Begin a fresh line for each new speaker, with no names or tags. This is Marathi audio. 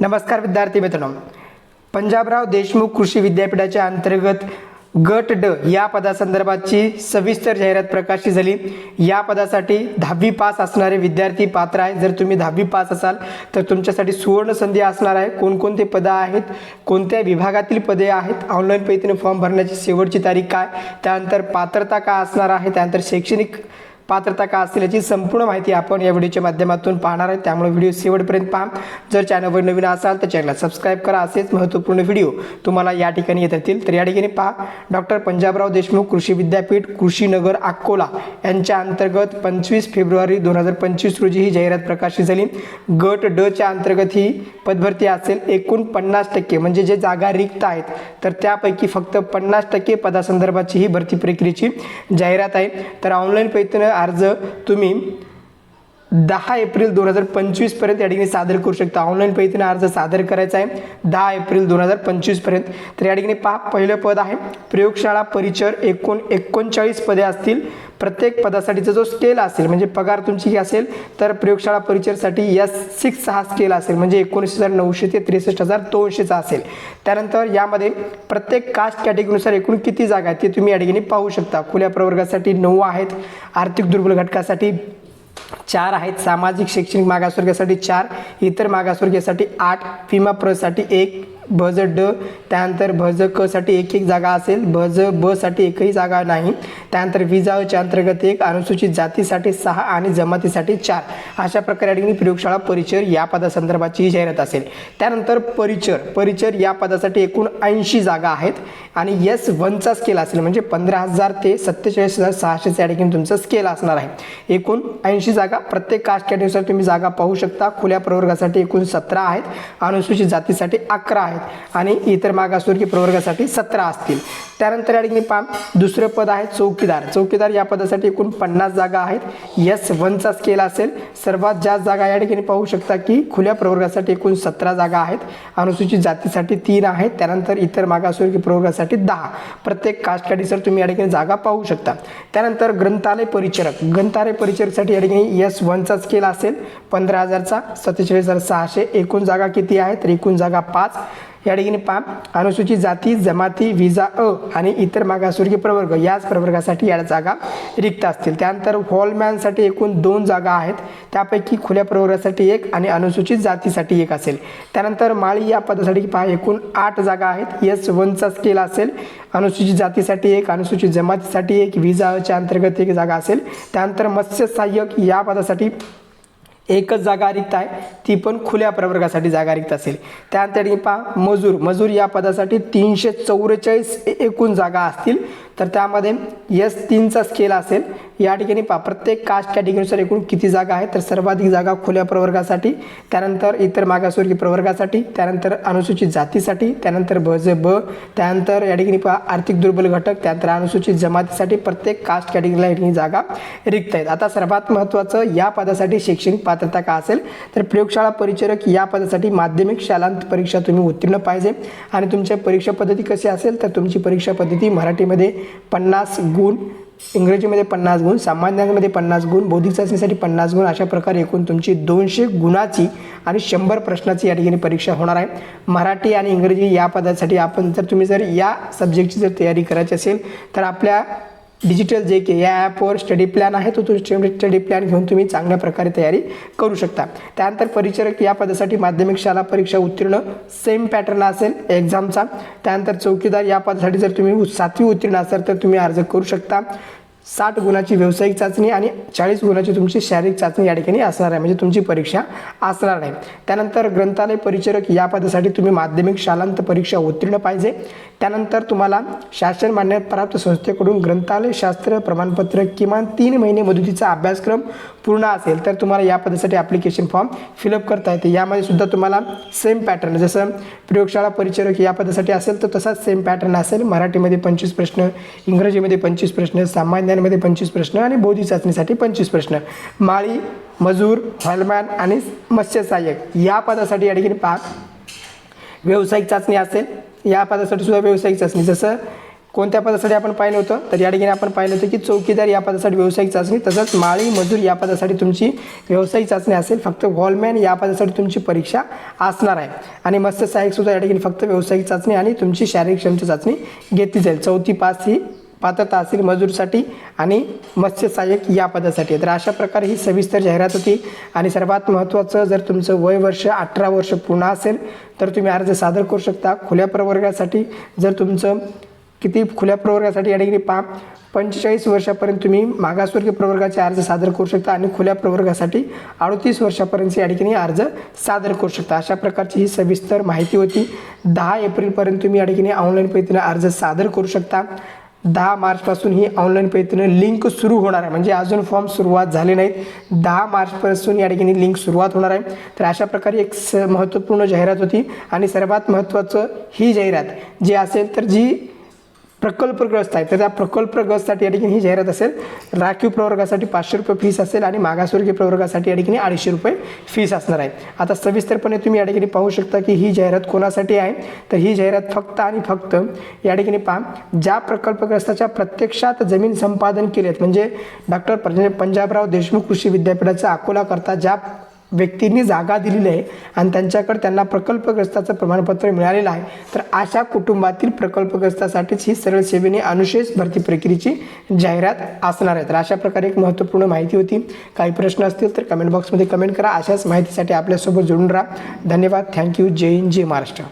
नमस्कार विद्यार्थी मित्रांनो. पंजाबराव देशमुख कृषी विद्यापीठाच्या अंतर्गत गट ड या पदासंदर्भातची सविस्तर जाहिरात प्रकाशित झाली. या पदासाठी दहावी पास असणारे विद्यार्थी पात्र आहे जर तुम्ही दहावी पास असाल तर तुमच्यासाठी सुवर्ण संधी असणार आहे. कोणकोणते पदं आहेत? कोणत्या विभागातील पदे आहेत? ऑनलाईन पद्धतीने फॉर्म भरण्याची शेवटची तारीख काय? त्यानंतर पात्रता काय असणार आहे? त्यानंतर शैक्षणिक पात्रता का असतील याची संपूर्ण माहिती आपण या व्हिडिओच्या माध्यमातून पाहणार आहे. त्यामुळे व्हिडिओ शेवटपर्यंत पहा. जर चॅनलवर नवीन असाल तर चॅनलला सबस्क्राईब करा. असेच महत्त्वपूर्ण व्हिडिओ तुम्हाला या ठिकाणी येत असतील तर या ठिकाणी पहा. डॉक्टर पंजाबराव देशमुख कृषी विद्यापीठ कृषीनगर अकोला यांच्या अंतर्गत पंचवीस फेब्रुवारी दोन हजार पंचवीस रोजी ही जाहिरात प्रकाशित झाली. गट ड च्या अंतर्गत ही पदभरती असेल एकूण पन्नास टक्के. म्हणजे जे जागा रिक्त आहेत तर त्यापैकी फक्त पन्नास टक्के पदासंदर्भाची ही भरती प्रक्रियेची जाहिरात आहे. तर ऑनलाईन पद्धतीनं अर्ज तुम्ही दहा एप्रिल दोन हजार पंचवीसपर्यंत या ठिकाणी सादर करू शकता. ऑनलाईन पद्धतीने अर्ज सादर करायचा आहे. दहा एप्रिल दोन हजार पंचवीसपर्यंत तर या ठिकाणी पहा पहिलं पद आहे. प्रयोगशाळा परिचर एकूण एकोणचाळीस पदे असतील. प्रत्येक पदासाठीचा जो स्केल असेल म्हणजे पगार तुमची ही असेल तर प्रयोगशाळा परिचरसाठी यस सिक्स हा स्केल असेल. म्हणजे एकोणीस हजार नऊशे ते त्रेसष्ट हजार दोनशेचा असेल. त्यानंतर यामध्ये प्रत्येक कास्ट कॅटेगरीनुसार एकूण किती जागा आहेत ते तुम्ही या ठिकाणी पाहू शकता. खुल्या प्रवर्गासाठी नऊ आहेत. आर्थिक दुर्बल घटकासाठी चार आहेत. सामाजिक शैक्षणिक मागासवर्गासाठी चार इतर मागासवर्गासाठी आठ विमा प्रसाठी एक भज ड त्यानंतर भज क साठी एक एक जागा असेल भज ब साठी एकही जागा नाही. त्यानंतर विजाच्या अंतर्गत एक अनुसूचित जातीसाठी सहा आणि जमातीसाठी चार. अशा प्रकारे ठिकाणी प्रयोगशाळा परिचर या पदासंदर्भाची जाहिरात असेल. त्यानंतर परिचर परिचर या पदासाठी एकूण ऐंशी जागा आहेत आणि यस वनचा स्केल असेल म्हणजे पंधरा हजार ते सत्तेचाळीस हजार सहाशेच्या ठिकाणी तुमचं स्केल असणार आहे. एकूण ऐंशी जागा प्रत्येक कास्ट कॅटेगरीनुसार तुम्ही जागा पाहू शकता. खुल्या प्रवर्गासाठी एकूण सतरा आहेत अनुसूचित जातीसाठी अकरा आहेत. आणि इतर मागासवर्गीय प्रवर्गासाठी सतरा असतील. त्यानंतर या ठिकाणी पहा दुसरं पद आहे चौकीदार. चौकीदार या पदासाठी एकूण पन्नास जागा आहेत. यस वनचा स्केल असेल सर्वात जास्त जागा या ठिकाणी पाहू शकता की खुल्या प्रवर्गासाठी एकूण सतरा जागा आहेत. अनुसूचित जातीसाठी तीन आहेत. त्यानंतर इतर मागासवर्गीय प्रवर्गासाठी दहा. प्रत्येक कास्ट तुम्ही या ठिकाणी जागा पाहू शकता. त्यानंतर ग्रंथालय परिचारक. ग्रंथालय परिचारकसाठी या ठिकाणी यस वनचा स्केल असेल पंधरा हजारचा सत्तेचाळीस हजार सहाशे एकूण जागा किती आहेत तर एकूण जागा पाच. या ठिकाणी पहा. अनुसूचित जाती जमाती विजा अ आणि इतर मागासवर्गीय प्रवर्ग याच प्रवर्गासाठी या जागा रिक्त असतील. त्यानंतर हॉलमॅनसाठी एकूण दोन जागा आहेत. त्यापैकी खुल्या प्रवर्गासाठी एक आणि अनुसूचित जातीसाठी एक असेल. त्यानंतर माळी या पदासाठी पहा एकूण आठ जागा आहेत. एस वनचा स्केल असेल. अनुसूचित जातीसाठी एक अनुसूचित जमातीसाठी एक विजा अच्या अंतर्गत एक जागा असेल. त्यानंतर मत्स्य सहाय्यक या पदासाठी एकच जागा रिक्त आहे ती पण खुल्या प्रवर्गासाठी जागा रिक्त असेल. त्यानंतर पहा मजूर. मजूर या पदासाठी तीनशे चौवेचाळीस एकूण जागा असतील. तर त्यामध्ये यस तीनचा स्केल असेल. या ठिकाणी पहा प्रत्येक कास्ट कॅटेगरीनुसार एकूण किती जागा आहेत तर सर्वाधिक जागा खुल्या प्रवर्गासाठी त्यानंतर इतर मागासवर्गीय प्रवर्गासाठी त्यानंतर अनुसूचित जातीसाठी त्यानंतर भज ब त्यानंतर या ठिकाणी पहा आर्थिक दुर्बल घटक त्यानंतर अनुसूचित जमातीसाठी प्रत्येक कास्ट कॅटेगरीला या ठिकाणी जागा रिक्त आहेत. आता सर्वात महत्त्वाचं या पदासाठी शैक्षणिक पात्रता का असेल? तर प्रयोगशाळा परिचारक या पदासाठी माध्यमिक शालांत परीक्षा तुम्ही उत्तीर्ण पाहिजे आणि तुमच्या परीक्षा पद्धती कशी असेल? तर तुमची परीक्षा पद्धती मराठीमध्ये पन्नास गुण इंग्रजीमध्ये पन्नास गुण सामान्यांमध्ये पन्नास गुण बौद्धिक चाचणीसाठी पन्नास गुण अशा प्रकारे एकूण तुमची दोनशे गुणाची आणि शंभर प्रश्नाची या ठिकाणी परीक्षा होणार आहे. मराठी आणि इंग्रजी या पदासाठी आपण जर तुम्ही जर या सब्जेक्टची जर तयारी करायची असेल तर आपल्या डिजिटल जे के या ॲपवर स्टडी प्लॅन आहे तो तो स्टडी प्लॅन घेऊन तुम्ही चांगल्या प्रकारे तयारी करू शकता. त्यानंतर परिचारक या पदासाठी माध्यमिक शाळा परीक्षा उत्तीर्ण सेम पॅटर्न असेल एक्झामचा त्यानंतर चौकीदार या पदासाठी जर तुम्ही सातवी उत्तीर्ण असाल तर तुम्ही अर्ज करू शकता. साठ गुणाची व्यावसायिक चाचणी आणि चाळीस गुणाची तुमची शारीरिक चाचणी या ठिकाणी असणार आहे. म्हणजे तुमची परीक्षा असणार नाही. त्यानंतर ग्रंथालय परिचारक या पदासाठी तुम्ही माध्यमिक शालांत परीक्षा उत्तीर्ण पाहिजे. त्यानंतर तुम्हाला शासन मान्यता प्राप्त संस्थेकडून ग्रंथालय शास्त्र प्रमाणपत्र किमान तीन महिने मुदतीचा अभ्यासक्रम पूर्ण असेल तर तुम्हाला या पदासाठी ॲप्लिकेशन फॉर्म फिलअप करता येते. यामध्ये सुद्धा तुम्हाला सेम पॅटर्न जसं प्रयोगशाळा परिचारक या पदासाठी असेल तर तसाच सेम पॅटर्न असेल. मराठीमध्ये पंचवीस प्रश्न इंग्रजीमध्ये पंचवीस प्रश्न सामान्यांमध्ये पंचवीस प्रश्न आणि बौद्धिक चाचणीसाठी पंचवीस प्रश्न. माळी मजूर हॉलमॅन आणि मत्स्य सहाय्यक या पदासाठी या ठिकाणी पहा. व्यावसायिक चाचणी असेल या पदासाठी सुद्धा व्यावसायिक चाचणी. जसं कोणत्या पदासाठी आपण पाहिलं होतं तर या ठिकाणी आपण पाहिलं होतं की चौकीदार या पदासाठी व्यावसायिक चाचणी तसंच माळी मजूर या पदासाठी तुमची व्यावसायिक चाचणी असेल फक्त व्हॉलमॅन या पदासाठी तुमची परीक्षा असणार आहे. आणि मत्स्य सहाय्यक सुद्धा या ठिकाणी फक्त व्यावसायिक चाचणी आणि तुमची शारीरिक क्षमता चाचणी घेतली जाईल. चौथी पाच ही पात्रता असेल मजूरसाठी आणि मत्स्य सहाय्यक या पदासाठी तर अशा प्रकारे ही सविस्तर जाहिरात होती. आणि सर्वात महत्त्वाचं जर तुमचं वय वर्ष अठरा वर्ष पूर्ण असेल तर तुम्ही अर्ज सादर करू शकता. खुल्या प्रवर्गासाठी जर तुमचं किती खुल्या प्रवर्गासाठी या ठिकाणी पा पंचेचाळीस वर्षापर्यंत तुम्ही मागासवर्गीय प्रवर्गाचे अर्ज सादर करू शकता आणि खुल्या प्रवर्गासाठी अडतीस वर्षापर्यंत या ठिकाणी अर्ज सादर करू शकता. अशा प्रकारची ही सविस्तर माहिती होती. दहा एप्रिलपर्यंत तुम्ही या ठिकाणी ऑनलाईन पद्धतीने अर्ज सादर करू शकता. दहा मार्चपासून ही ऑनलाईन पद्धतीने लिंक सुरू होणार आहे. म्हणजे अजून फॉर्म सुरुवात झाले नाहीत. दहा मार्चपासून या ठिकाणी लिंक सुरुवात होणार आहे. तर अशा प्रकारे एक स महत्त्वपूर्ण जाहिरात होती. आणि सर्वात महत्त्वाचं ही जाहिरात जी असेल तर जी प्रकल्पग्रस्त आहे. तर त्या प्रकल्पग्रस्तसाठी या ठिकाणी ही जाहिरात असेल. राखीव प्रवर्गासाठी पाचशे रुपये फीस असेल आणि मागासवर्गीय प्रवर्गासाठी या ठिकाणी अडीचशे रुपये फीस असणार आहे. आता सविस्तरपणे तुम्ही या ठिकाणी पाहू शकता की ही जाहिरात कोणासाठी आहे? तर ही जाहिरात फक्त आणि फक्त या ठिकाणी पहा. ज्या प्रकल्पग्रस्ताच्या प्रत्यक्षात जमीन संपादन केलेत म्हणजे डॉक्टर पंजाबराव देशमुख कृषी विद्यापीठाचा अकोला करता ज्या व्यक्तींनी जागा दिलेली आहे आणि त्यांच्याकडे त्यांना प्रकल्पग्रस्ताचं प्रमाणपत्र मिळालेलं आहे. तर अशा कुटुंबातील प्रकल्पग्रस्तासाठीच ही सरळ सेवेने अनुशेष भरती प्रक्रियेची जाहिरात असणार आहे. तर अशा प्रकारे एक महत्त्वपूर्ण माहिती होती. काही प्रश्न असतील तर कमेंट बॉक्समध्ये कमेंट करा. अशाच माहितीसाठी आपल्यासोबत जोडून राहा. धन्यवाद. Thank you Jai Hind. Jai Maharashtra.